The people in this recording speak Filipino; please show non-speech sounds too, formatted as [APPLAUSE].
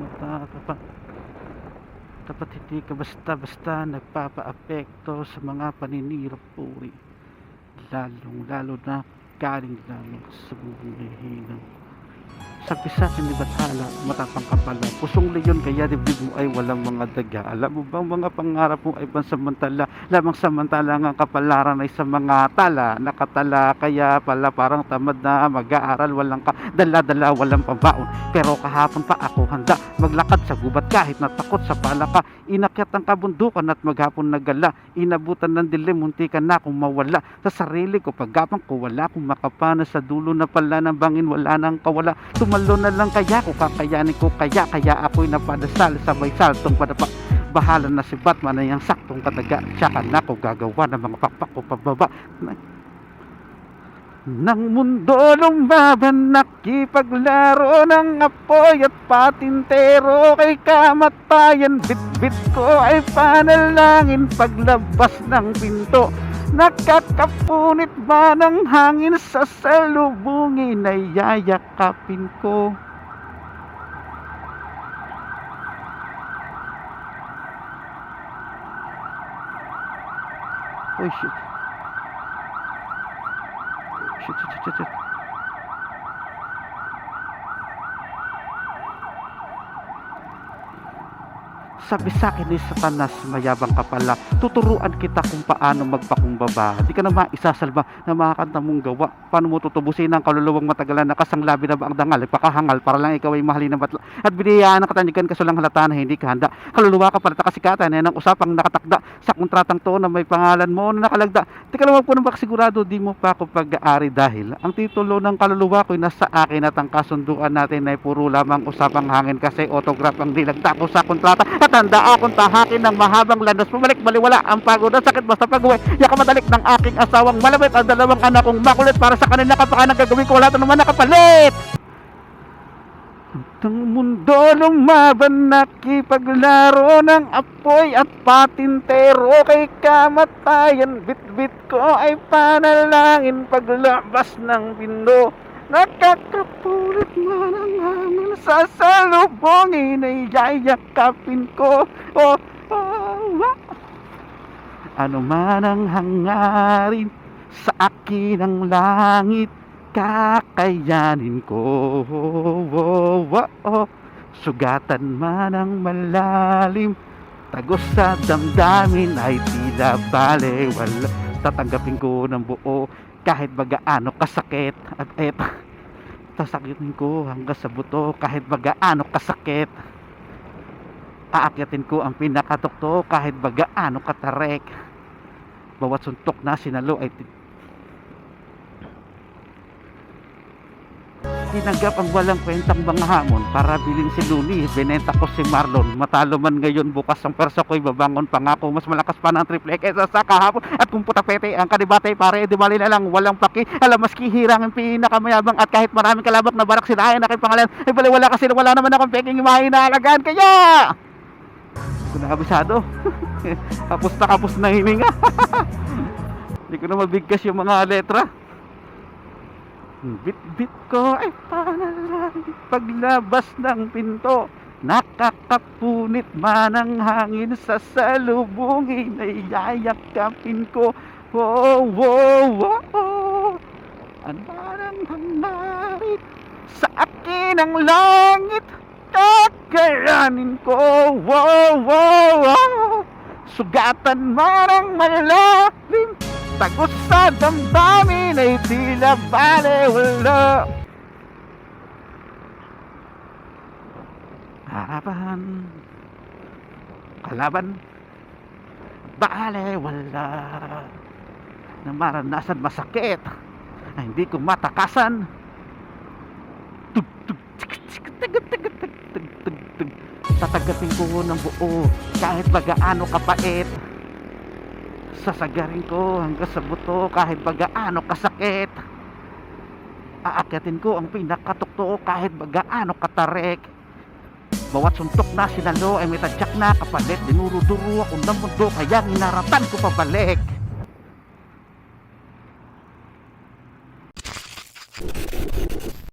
mata kapag dapat hindi ka basta-basta nagpapa-apekto sa mga paninirap puri lalong lalo na galing lamang sa buong hinang sabi sa akin ni Bathala, matapang ka pala. Pusong leyon kaya dibdib mo ay walang mga daga. Alam mo bang mga pangarap mo ay pansamantala? Lamang samantala nga kapalaran ay sa mga tala. Nakatala kaya pala parang tamad na mag-aaral. Walang ka dala-dala, walang pambaon. Pero kahapon pa ako handa maglakad sa gubat kahit natakot sa palaka. Inakyat ang kabundukan at maghapon nagala. Inabutan ng dilim, munti ka na akong mawala. Sa sarili ko, paggapang ko, wala akong makapana sa dulo na pala ng bangin, wala nang kawala. Tumalo na lang kaya ko, kakayanin ko kaya, kaya ako'y napadasal, sabay saltong padapa. Bahala na si Batman na yung saktong kataga. Tsaka na ako gagawa ng mga pakpak ko pababa. Nang mundo lumaban nakipaglaro ng apoy at patintero kay kamatayan Bit-bit ko ay panalangin paglabas ng pinto Nakakapunit ba ng hangin sa salubungin ay yayakapin ko. Oh shit Shit, shit, shit, shit. Sabi sa akin ni Satanas, mayabang ka pala. Tuturuan kita kung paano magpakumbaba. Di ka naman isasalba na makakanta mong gawa. Paano mo tutubusin ang kaluluwang matagalan na kasanglabi na ba ang dangal? Pakahangal para lang ikaw ay mahalin na batla. At biniyaan ng katanyagan ka lang halata na hindi ka handa. Kaluluwa ka pala kasikatan yan ang usapang nakatakda sa kontratang to na may pangalan mo na nakalagda. Teka lang po nang sigurado di mo pa ako pag-aari dahil ang titulo ng kaluluwa ko ay nasa akin at ang kasunduan natin ay puro lamang usapang hangin kasi autograph ang dilagda ko sa kontrata at handa akong tahakin ng mahabang landas. Pumalik baliwala ang pagod at sakit basta pag-uwi yaka madalik ng aking asawang malapit ang dalawang anak kong makulit para sa kanila. Kapakanan gagawin ko lahat ng naman nakapalit. Ang mundo lumaban nakipaglaro ng apoy at patintero. Kay kamatayan Bit-bit ko ay panalangin paglabas ng pindo Nakakapulit man ang hangin sa salubongin ay yayakapin ko. Oh, oh, wa- Ano man ang hangarin sa akin ang langit kakayanin ko. Oh, oh, oh. Sugatan man ang malalim Tagos sa damdamin ay tila bale Tatanggapin ko ng buo kahit bagaano kasakit. At eto [LAUGHS] Sasakitin ko hanggang sa buto kahit bagaano kasakit. Aakyatin ko ang pinakatukto kahit bagaano katarek. Bawat suntok na sinalo ay Tinanggap ang walang kwentang mga hamon para bilhin si Luni. Benenta ko si Marlon. Matalo man ngayon bukas ang perso ko'y babangon pangako. Mas malakas pa ng triple kesa sa kahapon. At kung putapete ang kadibate pare, di mali na lang walang paki. Alam maski hirang ang pinakamayabang at kahit maraming kalabak na barak sinayan na kay pangalan. Ay bali wala kasi wala naman akong peking imahe na alagaan. Kaya! Kung nakabisado. kapos na kapos [LAUGHS] na hininga. [LAUGHS] Hindi ko na mabigkas yung mga letra. Bit-bit ko ay panalangin paglabas ng pinto. Nakakapunit man ang hangin sa salubungin ay yayakapin ko. Oh, oh, oh, oh. Ano ang hangarin sa akin ang langit Kakayanin ko. Wow, wow, wow. Sugatan man ang malalim Tagos sa damdamin ay tila balewala Harapan Kalaban. Balewala Na maranasan masakit Ay hindi ko matakasan. Tug, tug, tug, tug, tug, tug, tug, tug. Tatagapin ko ng buo Kahit bagaano kapait sasagarin ko hanggang sa buto kahit bagaano kasakit. Aakyatin ko ang pinakatukto kahit bagaano katarek. Bawat suntok na sinalo ay may tadyak na kapalit. Dinuruduro ako ng mundo kaya ninaratan ko pabalik